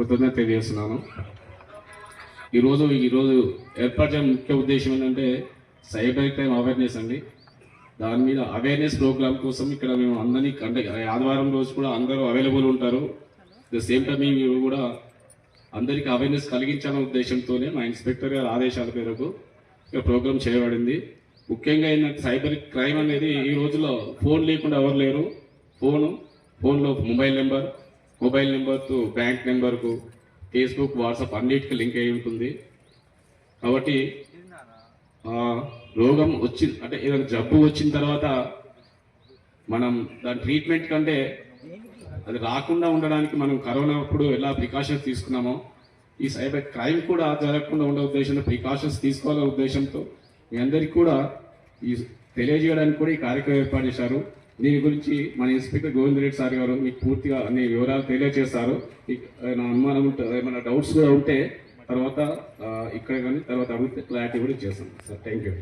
కృతజ్ఞత తెలియజేస్తున్నాను. ఈరోజు ఈరోజు ఏర్పాటు చేయడం ముఖ్య ఉద్దేశం ఏంటంటే సైబర్ క్రైమ్ అవేర్నెస్ అండి. దాని మీద అవేర్నెస్ ప్రోగ్రామ్ కోసం ఇక్కడ మేము అందరినీ అంటే ఆదివారం రోజు కూడా అందరూ అవైలబుల్ ఉంటారు. ద సేమ్ టైం మీరు కూడా అందరికీ అవేర్నెస్ కలిగించాలనే ఉద్దేశంతోనే మా ఇన్స్పెక్టర్ గారి ఆదేశాల మేరకు ఇక ప్రోగ్రామ్ చేయబడింది. ముఖ్యంగా ఏంటంటే సైబర్ క్రైమ్ అనేది ఈ రోజుల్లో ఫోన్ లేకుండా ఎవరు లేరు. ఫోను ఫోన్లో మొబైల్ నెంబర్ మొబైల్ నెంబర్తో బ్యాంక్ నెంబర్కు ఫేస్బుక్ వాట్సాప్ అన్నిటికీ లింక్ అయి ఉంటుంది. కాబట్టి రోగం వచ్చి అంటే ఏదైనా జబ్బు వచ్చిన తర్వాత మనం దాని ట్రీట్మెంట్ కంటే అది రాకుండా ఉండడానికి మనం కరోనా అప్పుడు ఎలా ప్రికాషన్స్ తీసుకున్నామో ఈ సైబర్ క్రైమ్ కూడా జరగకుండా ఉండే ఉద్దేశంతో ప్రికాషన్స్ తీసుకోవాలనే ఉద్దేశంతో మీ అందరికీ కూడా ఈ తెలియజేయడానికి కూడా ఈ కార్యక్రమం ఏర్పాటు చేశారు. దీని గురించి మన ఎస్పీకర్ గోవింద్ రెడ్డి సార్ గారు మీకు పూర్తిగా అన్ని వివరాలు తెలియజేస్తారు ఏమైనా అనుమానం ఉంటే ఏమైనా డౌట్స్ కూడా ఉంటే తర్వాత ఇక్కడ కానీ తర్వాత అడిగితే క్లారిటీ కూడా చేస్తాం. Sir thank you